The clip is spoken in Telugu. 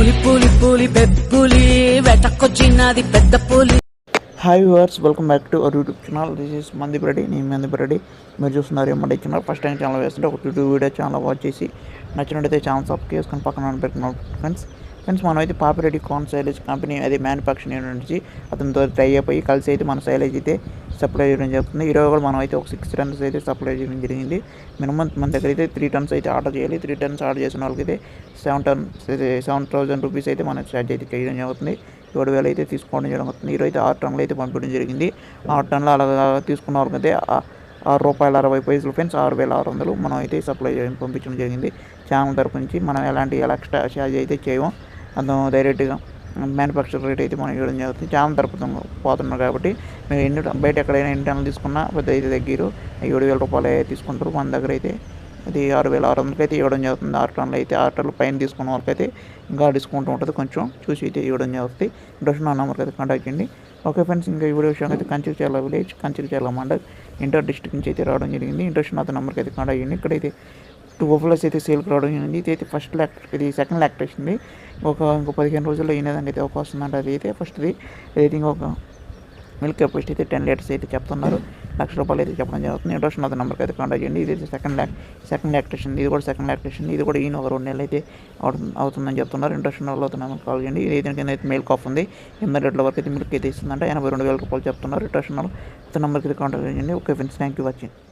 పులి పులి పులి పెప్పులి వెటకొచ్చినది పెద్ద పులి. Hi viewers welcome back to our YouTube channel this is Mandeep Reddy నేను మందీప్ రెడ్డి మీరు చూస్తున్నారు ఏమంటే ఛానల్ ఫస్ట్ టైం ఛానల్ వేస్తుంటే ఒక యూట్యూబ్ వీడియో ఛానల్ వాచ్ చేసి నచ్చినట్టయితే ఛానల్ సబ్స్క్రైబ్ చేసుకొని పక్కన పెట్టుకున్నాం ఫ్రెండ్స్ ఫ్రెండ్స్ మనం అయితే పాపిరెడ్డి కార్న్ సైలేజ్ కంపెనీ అది మ్యానుఫ్యాక్చరింగ్ యూనిట్ నుంచి అతనితో ట్రై అయిపోయి కలిసి అయితే మన సైలేజ్ అయితే సప్లై చేయడం జరుగుతుంది. ఈరోజు కూడా మనం అయితే ఒక సిక్స్ టన్స్ అయితే సప్లై చేయడం జరిగింది. మినిమం మన దగ్గర అయితే త్రీ టన్స్ అయితే ఆర్డర్ చేయాలి. త్రీ టన్స్ ఆర్డర్ చేసిన వాళ్ళకైతే సెవెన్ టన్స్ అయితే సెవెన్ థౌసండ్ రూపీస్ అయితే మనం ఛార్జ్ అయితే చేయడం జరుగుతుంది. ఏడు వేలు అయితే తీసుకోవడం జరుగుతుంది. ఈరోజు అయితే ఆరు టన్నులు అయితే పంపించడం జరిగింది. ఆరు టన్నులు అలా తీసుకున్న వాళ్ళకైతే ఆరు రూపాయల అరవై పైసలు ఫ్రెండ్స్ ఆరు వేల ఆరు వందలు మనం అయితే సప్లై చేయడం పంపించడం జరిగింది. ఛానల్ తరపు నుంచి మనం ఎలాంటి ఎక్స్ట్రా ఛార్జ్ అయితే చేయము. అతను డైరెక్ట్గా మ్యానుఫ్యాక్చర్ రేట్ అయితే మనం ఇవ్వడం జరుగుతుంది. చాలా తరపు పోతున్నారు కాబట్టి మీరు ఎన్ని బయట ఎక్కడైనా ఎన్ని టన్నులు తీసుకున్నా పెద్ద అయితే దగ్గర. ఏడు వేల రూపాయలు తీసుకుంటారు. మన దగ్గర అయితే అది ఆరు వేల ఆరు వందలకి అయితే ఇవ్వడం జరుగుతుంది. ఆరు టన్నులు అయితే ఆరు టన్నులు పైన తీసుకున్న వాళ్ళకైతే ఇంకా డిస్కౌంట్ ఉంటుంది. కొంచెం చూసి అయితే ఇవ్వడం జరుగుతుంది. ఇంట్రెస్ట్ నా నెంబర్కి అయితే కాంటాక్ట్ చేయండి. ఓకే ఫ్రెండ్స్ ఇంకా ఈ వీడియో విషయం అయితే Kanchiricherla village Kanchiricherla mandal inter district నుంచి అయితే రావడం జరిగింది. ఇంట్రెస్ట్ నా నెంబర్కి అయితే కాంటాక్ట్ చేయండి. ఇక్కడైతే టూ బఫ్లస్ అయితే సేల్కి రావడం జరిగింది. ఇది అయితే ఫస్ట్ ల్యాక్ ఇది సెకండ్ లాక్టేషన్ వచ్చింది ఒక ఇంకో పదిహేను రోజుల్లో ఈయనదానికి అయితే అవకాశం ఉందంటే. అది అయితే ఫస్ట్ది ఇది ఇంకొక మిల్క్ కెపాసిటీ అయితే టెన్ లీటర్స్ అయితే చెప్తున్నారు. లక్ష రూపాయలు అయితే చెప్పడం జరుగుతుంది. ఇంట్రెస్ట్ ఉన్న నెంబర్కి అయితే కాంటాక్ట్ చేయండి. ఇది అయితే సెకండ్ ల్యాక్ సెకండ్ లాక్టేషన్ ఇది కూడా సెకండ్ లాక్టేషన్ ఇది కూడా ఈయన ఒక రెండు నెలలు అయితే అవుతుంది- అవుతుందని చెప్తున్నారు. ఇంట్రెస్ట్ ఉన్న వాళ్ళు నెంబర్ కాల్ చేయండి. ఇది అయితే కింద అయితే మిల్క్ ఆఫ్ ఉంది. ఎనిమిది రేట్ల వరకు అయితే మిల్క్ అయితే ఇస్తుందంటే. ఎనభై రెండు వేల రూపాయలు చెప్తున్నారు. ఇంట్రెస్ట్ ఉన్న నెంబర్కి అయితే కాంటాక్ట్ చేయండి. Okay friends thank you watching